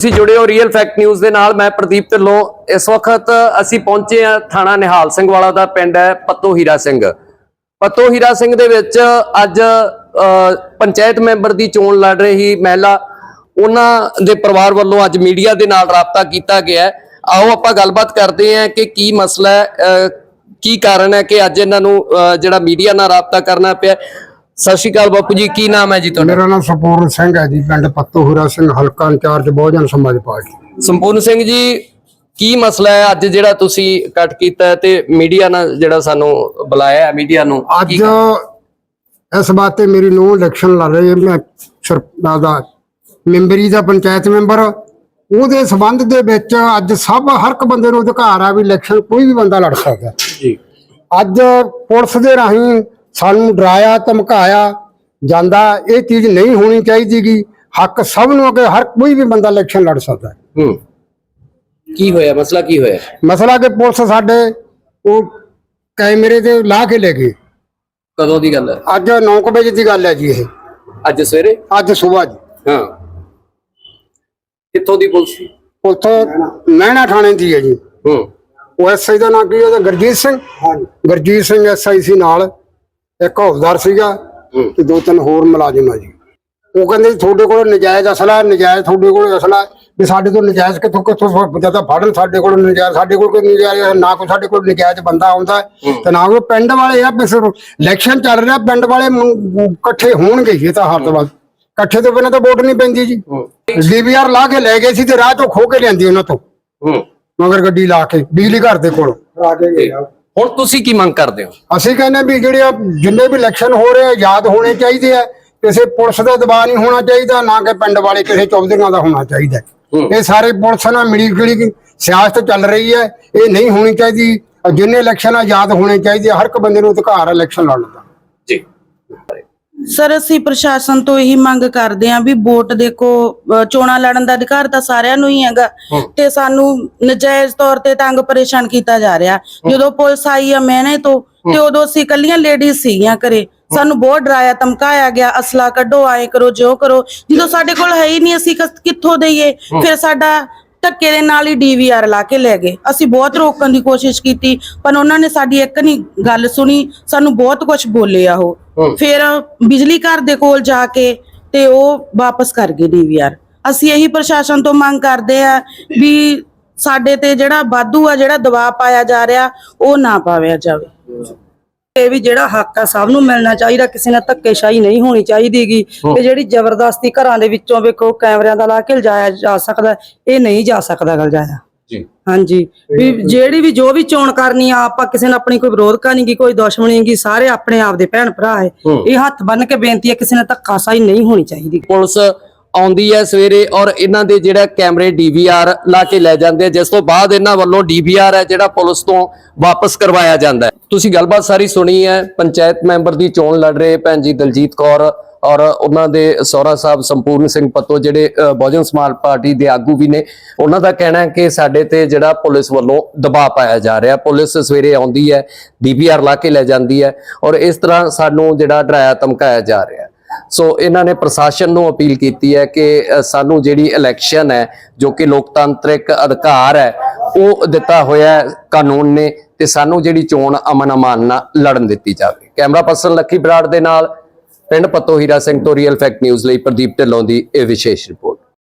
ਤੁਸੀਂ ਜੁੜੇ ਹੋ ਰੀਅਲ ਫੈਕਟ ਨਿਊਜ਼ ਦੇ ਨਾਲ ਮੈਂ ਪ੍ਰਦੀਪ ਢਿੱਲੋਂ। ਇਸ ਵਕਤ ਅਸੀਂ ਪਹੁੰਚੇ ਹਾਂ ਥਾਣਾ ਨਿਹਾਲ ਸਿੰਘ ਵਾਲਾ ਦਾ ਪਿੰਡ ਹੈ ਪੱਤੋ ਹੀਰਾ ਸਿੰਘ। ਪੱਤੋ ਹੀਰਾ ਸਿੰਘ ਦੇ ਵਿੱਚ ਅੱਜ ਪੰਚਾਇਤ ਮੈਂਬਰ ਦੀ ਚੋਣ ਲੜ ਰਹੀ ਮਹਿਲਾ। ਉਹਨਾਂ ਦੇ ਪਰਿਵਾਰ ਵੱਲੋਂ ਅੱਜ ਮੀਡੀਆ ਦੇ ਨਾਲ ਰਾਬਤਾ ਕੀਤਾ ਗਿਆ ਆਓ ਆਪਾਂ ਗੱਲਬਾਤ ਕਰਦੇ ਹਾਂ ਕਿ ਕੀ ਮਸਲਾ ਹੈ ਕੀ ਕਾਰਨ ਹੈ ਕਿ ਅੱਜ ਇਹਨਾਂ ਨੂੰ ਅ, ਜਿਹੜਾ ਮੀਡੀਆ ਨਾਲ ਰਾਬਤਾ ਕਰਨਾ ਪਿਆ ਸਤਿ ਸ਼੍ਰੀ ਅਕਾਲ ਬਾਪੂ ਜੀ ਕੀ ਨਾਮ ਹੈ ਜੀ ਤੁਹਾਡਾ? ਮੇਰਾ ਨਾਮ ਸਪੂਰਨ ਸਿੰਘ ਹੈ ਜੀ ਪਿੰਡ ਪੱਤੂਹੂਰਾ ਸਿੰਘ ਹਲਕਾ ਇੰਚਾਰਜ ਬਹੁਜਨ ਸਮਾਜ ਪਾਰਟੀ। ਸੰਪੂਰਨ ਸਿੰਘ ਜੀ ਕੀ ਮਸਲਾ ਹੈ? ਅੱਜ ਜਿਹੜਾ ਤੁਸੀਂ ਕੱਟ ਕੀਤਾ ਤੇ ਮੀਡੀਆ ਨਾਲ ਜਿਹੜਾ ਸਾਨੂੰ ਬੁਲਾਇਆ ਹੈ ਮੀਡੀਆ ਨੂੰ ਅੱਜ ਇਸ ਬਾਤੇ ਮੇਰੀ ਨੂੰ ਇਲੈਕਸ਼ਨ ਲੜ ਰਹੀ ਹੈ। ਮੈਂ ਸਰਪੰਚ ਦਾ ਮੈਂਬਰੀ ਦਾ ਪੰਚਾਇਤ ਮੈਂਬਰ। ਉਹਦੇ ਸਬੰਧ ਦੇ ਵਿੱਚ ਅੱਜ ਸਭ ਹਰ ਇੱਕ ਬੰਦੇ ਨੂੰ ਅਧਿਕਾਰ ਆ ਵੀ ਇਲੈਕਸ਼ਨ ਕੋਈ ਵੀ ਬੰਦਾ ਲੜ ਸਕਦਾ। ਜੀ। ਅੱਜ ਪੁਲਿਸ ਦੇ ਰਾਹੀਂ ਸਾਨੂੰ ਡਰਾਇਆ ਧਮਕਾਇਆ ਜਾਂਦਾ ਇਹ ਚੀਜ਼ ਨਹੀਂ ਹੋਣੀ ਚਾਹੀਦੀਗੀ। ਹੱਕ ਸਭ ਨੂੰ ਕਿ ਹਰ ਕੋਈ ਵੀ ਬੰਦਾ ਇਲੈਕਸ਼ਨ ਲੜ ਸਕਦਾ ਹੈ। ਹੂੰ। ਕੀ ਹੋਇਆ? ਮਸਲਾ ਕੀ ਹੋਇਆ? ਮਸਲਾ ਕਿ ਪੁਲਿਸ ਸਾਡੇ ਉਹ ਕੈਮਰੇ ਤੇ ਲਾ ਕੇ ਲੈ ਗਈ। ਕਦੋਂ ਦੀ ਗੱਲ ਹੈ? ਅੱਜ 9 ਵਜੇ ਦੀ ਗੱਲ ਹੈ ਜੀ ਇਹ। ਅੱਜ ਸਵੇਰੇ? ਅੱਜ ਸਵੇਰ ਜੀ। ਹਾਂ। ਕਿੱਥੋਂ ਦੀ ਪੁਲਿਸ? ਉੱਥੋਂ ਮਹਿਣਾ ਥਾਣੇ ਦੀ ਹੈ ਜੀ। ਹੂੰ। ਉਹ ਐਸਆਈ ਦਾ ਨਾਮ ਕੀ ਹੈ? ਗੁਰਜੀਤ ਸਿੰਘ। ਹਾਂਜੀ। ਗੁਰਜੀਤ ਸਿੰਘ ਐਸਆਈ ਸੀ ਨਾਲ। ਇੱਕ ਹੌਲਦਾਰ ਸੀਗਾ ਤੇ ਦੋ ਤਿੰਨ ਹੋਰ ਮੁਲਾਜ਼ਮ ਆ ਜੀ। ਉਹ ਕਹਿੰਦੇ ਤੁਹਾਡੇ ਕੋਲ ਨਜਾਇਜ਼ ਅਸਲਾ ਹੈ, ਨਜਾਇਜ਼ ਤੁਹਾਡੇ ਕੋਲ ਅਸਲਾ ਹੈ, ਵੀ ਸਾਡੇ ਤੋਂ ਨਜਾਇਜ਼ ਕਿੱਥੋਂ ਕਿੱਥੋਂ ਜਦੋਂ ਫੜਨ ਸਾਡੇ ਕੋਲ ਨਜਾਇਜ਼ ਸਾਡੇ ਕੋਲ ਕੋਈ ਨਜਾਇਜ਼ ਹੈ, ਨਾ ਕੋਈ ਸਾਡੇ ਕੋਲ ਨਜਾਇਜ਼ ਬੰਦਾ ਆਉਂਦਾ ਹੈ, ਤੇ ਨਾ ਕੋਈ ਪਿੰਡ ਵਾਲੇ ਆ ਬਸ ਇਲੈਕਸ਼ਨ ਚੱਲ ਰਿਹਾ ਪਿੰਡ ਵਾਲੇ ਮੁੰ- ਇਕੱਠੇ ਹੋਣਗੇ ਇਹ ਤਾਂ ਹਰ ਬਾਅਦ ਇਕੱਠੇ ਤੋਂ ਬਿਨਾਂ ਤਾਂ ਵੋਟ ਨਹੀਂ ਪੈਂਦੀ ਜੀ। ਡੀਵੀਆਰ ਲਾ ਕੇ ਲੈ ਗਏ ਸੀ ਤੇ ਰਾਹ ਤੋਂ ਖੋ ਕੇ ਲਿਆਂਦੀ ਉਹਨਾਂ ਤੋਂ। ਮਗਰ ਗੱਡੀ ਲਾ ਕੇ ਬਿਜਲੀ ਘਰ ਦੇ ਕੋਲ। ਤੇ ਹੁਣ ਤੁਸੀਂ ਕੀ ਮੰਗ ਕਰਦੇ ਹੋ? ਅਸੀਂ ਕਹਿੰਦੇ ਵੀ ਜਿਹੜੇ ਆ ਜਿੰਨੇ ਵੀ ਇਲੈਕਸ਼ਨ ਹੋ ਰਹੇ ਆ ਯਾਦ ਹੋਣੇ ਚਾਹੀਦੇ ਆ। ਕਿਸੇ ਪੁਲਿਸ ਦਾ ਦਬਾਅ ਨਹੀਂ ਹੋਣਾ ਚਾਹੀਦਾ ਨਾ ਕਿ ਪਿੰਡ ਵਾਲੇ ਕਿਸੇ ਚੌਧਰੀਆਂ ਦਾ ਹੋਣਾ ਚਾਹੀਦਾ। ਇਹ ਸਾਰੇ ਪੁਲਿਸ ਨਾਲ ਮਿਲੀ ਜੁਲੀ ਸਿਆਸਤ ਚੱਲ ਰਹੀ ਹੈ। ਇਹ ਨਹੀਂ ਹੋਣੀ ਚਾਹੀਦੀ। ਜਿੰਨੇ ਇਲੈਕਸ਼ਨ ਆ ਯਾਦ ਹੋਣੇ ਚਾਹੀਦੇ ਆ, ਹਰ ਇੱਕ ਬੰਦੇ ਨੂੰ ਅਧਿਕਾਰ ਹੈ ਇਲੈਕਸ਼ਨ ਲੜਨ ਦਾ। ਜੀ। ਸਰ ਅਸੀਂ ਪ੍ਰਸ਼ਾਸਨ ਤੋਂ ਇਹੀ ਮੰਗ ਕਰਦੇ ਹਾਂ ਵੀ ਵੋਟ ਦੇਖੋ ਅਹ ਚੋਣਾਂ ਲੜਨ ਦਾ ਅਧਿਕਾਰ ਤਾਂ ਸਾਰਿਆਂ ਨੂੰ ਹੀ ਹੈਗਾ ਤੇ ਸਾਨੂੰ ਨਜਾਇਜ਼ ਤੌਰ ਤੇ ਤੰਗ ਪਰੇਸ਼ਾਨ ਕੀਤਾ ਜਾ ਰਿਹਾ। ਜਦੋਂ ਪੁਲਿਸ ਆਈ ਆ ਮਹਿਨੇ ਤੋਂ ਤੇ ਉਦੋਂ ਅਸੀਂ ਕੱਲੀਆਂ ਲੇਡੀਜ਼ ਸੀਗੀਆਂ ਘਰੇ। ਸਾਨੂੰ ਬਹੁਤ ਡਰਾਇਆ ਧਮਕਾਇਆ ਗਿਆ ਅਸਲਾ ਕੱਢੋ ਆਏ ਕਰੋ ਜੋ ਕਰੋ। ਜਦੋਂ ਸਾਡੇ ਕੋਲ ਹੈ ਹੀ ਨਹੀਂ ਅਸੀਂ ਕਸ- ਕਿੱਥੋਂ ਦਈਏ? ਫਿਰ ਸਾਡਾ ਧੱਕੇ ਦੇ ਨਾਲ ਹੀ ਡੀਵੀਆਰ ਲਾ ਕੇ ਲੈ ਗਏ। ਅਸੀਂ ਬਹੁਤ ਰੋਕਣ ਦੀ ਕੋਸ਼ਿਸ਼ ਕੀਤੀ ਪਰ ਉਹਨਾਂ ਨੇ ਸਾਡੀ ਇੱਕ ਨਹੀਂ ਗੱਲ ਸੁਣੀ। ਸਾਨੂੰ ਬਹੁਤ ਕੁਝ ਬੋਲੇ ਆ ਉਹ। ਫਿਰ ਬਿਜਲੀ ਘਰ ਦੇ ਕੋਲ ਜਾ ਕੇ ਤੇ ਉਹ ਵਾਪਸ ਕਰ ਗਏ ਡੀਵੀਆਰ। ਅਸੀਂ ਇਹੀ ਪ੍ਰਸ਼ਾਸਨ ਤੋਂ ਮੰਗ ਕਰਦੇ ਆ ਵੀ ਸਾਡੇ ਤੇ ਜਿਹੜਾ ਵਾਧੂ ਆ ਜਿਹੜਾ ਦਬਾਅ ਪਾਇਆ ਜਾ ਰਿਹਾ ਉਹ ਨਾ ਪਾਵਿਆ ਜਾਵੇ। ਇਹ ਵੀ ਜਿਹੜਾ ਹੱਕ ਆ ਸਭ ਨੂੰ ਮਿਲਣਾ ਚਾਹੀਦਾ ਕਿਸੇ ਨਾਲ ਧੱਕੇਸ਼ਾਹੀ ਨਹੀਂ ਹੋਣੀ ਚਾਹੀਦੀਗੀ। ਤੇ ਜਿਹੜੀ ਜ਼ਬਰਦਸਤੀ ਘਰਾਂ ਦੇ ਵਿੱਚੋਂ ਵੇਖੋ ਕੈਮਰਿਆਂ ਦਾ ਲਾ ਕੇ ਲਿਜਾਇਆ ਜਾ ਸਕਦਾ ਇਹ ਨਹੀਂ ਜਾ ਸਕਦਾ ਗਾ ਲਿਜਾਇਆ ਜੀ। ਹਾਂਜੀ। ਵੀ ਜਿਹੜੀ ਵੀ ਜੋ ਵੀ ਚੋਣ ਕਰਨੀ ਆ ਆਪਾਂ ਕਿਸੇ ਨਾਲ ਆਪਣੀ ਕੋਈ ਵਿਰੋਧਤਾ ਨਹੀਂ ਗੀ ਕੋਈ ਦੁਸ਼ਮਣੀ ਨਹੀਂ ਗੀ ਸਾਰੇ ਆਪਣੇ ਆਪ ਦੇ ਭੈਣ ਭਰਾ ਹੈ। ਇਹ ਹੱਥ ਬੰਨ ਕੇ ਬੇਨਤੀ ਹੈ ਕਿਸੇ ਨਾਲ ਧੱਕਾਸ਼ਾਹੀ ਨਹੀਂ ਹੋਣੀ ਚਾਹੀਦੀ। ਪੁਲਿਸ ਆਉਂਦੀ ਹੈ ਸਵੇਰੇ ਔਰ ਇਹਨਾਂ ਦੇ ਜਿਹੜਾ ਕੈਮਰੇ ਡੀਵੀਆਰ ਲਾ ਕੇ ਲੈ ਜਾਂਦੇ ਆ ਜਿਸ ਤੋਂ ਬਾਅਦ ਇਹਨਾਂ ਵੱਲੋਂ ਡੀਵੀਆਰ ਹੈ ਜਿਹੜਾ ਪੁਲਿਸ ਤੋਂ ਵਾਪਸ ਕਰਵਾਇਆ ਜਾਂਦਾ ਤੁਸੀਂ ਗੱਲਬਾਤ ਸਾਰੀ ਸੁਣੀ ਹੈ ਪੰਚਾਇਤ ਮੈਂਬਰ ਦੀ ਚੋਣ ਲੜ ਰਹੇ ਭੈਣ ਜੀ ਦਲਜੀਤ ਕੌਰ ਔਰ ਉਹਨਾਂ ਦੇ ਸਹੁਰਾ ਸਾਹਿਬ ਸੰਪੂਰਨ ਸਿੰਘ ਪੱਤੋ ਜਿਹੜੇ ਬਹੁਜਨ ਸਮਾਜ ਪਾਰਟੀ ਦੇ ਆਗੂ ਵੀ ਨੇ, ਉਹਨਾਂ ਦਾ ਕਹਿਣਾ ਹੈ ਕਿ ਸਾਡੇ ਤੇ ਜਿਹੜਾ ਪੁਲਿਸ ਵੱਲੋਂ ਦਬਾਅ ਪਾਇਆ ਜਾ ਰਿਹਾ। ਪੁਲਿਸ ਸਵੇਰੇ ਆਉਂਦੀ ਹੈ, ਡੀਵੀਆਰ ਲਾ ਕੇ ਲੈ ਜਾਂਦੀ ਹੈ ਔਰ ਇਸ ਤਰ੍ਹਾਂ ਸਾਨੂੰ ਜਿਹੜਾ ਡਰਾਇਆ, ਧਮਕਾਇਆ ਜਾ ਰਿਹਾ। ਸੋ ਇਹਨਾਂ ਨੇ ਪ੍ਰਸ਼ਾਸਨ ਨੂੰ ਅਪੀਲ ਕੀਤੀ ਹੈ ਕਿ ਸਾਨੂੰ ਜਿਹੜੀ ਇਲੈਕਸ਼ਨ ਹੈ, ਜੋ ਕਿ ਲੋਕਤੰਤਰਿਕ ਅਧਿਕਾਰ ਹੈ, ਉਹ ਦਿੱਤਾ ਹੋਇਆ ਕਾਨੂੰਨ ਨੇ ਤੇ ਸਾਨੂੰ ਜਿਹੜੀ ਚੋਣ ਅਮਨ ਅਮਾਨ ਨਾਲ ਲੜਨ ਦਿੱਤੀ ਜਾਵੇ। ਕੈਮਰਾ ਪਰਸਨ ਲੱਕੀ ਬਰਾੜ ਦੇ ਨਾਲ ਪਿੰਡ ਪੱਤੋ ਹੀਰਾ ਸਿੰਘ ਤੋਂ ਰੀਅਲ ਫੈਕਟ ਨਿਊਜ਼ ਲਈ ਪ੍ਰਦੀਪ ਢਿੱਲੋਂ ਦੀ ਇਹ ਵਿਸ਼ੇਸ਼ ਰਿਪੋਰਟ।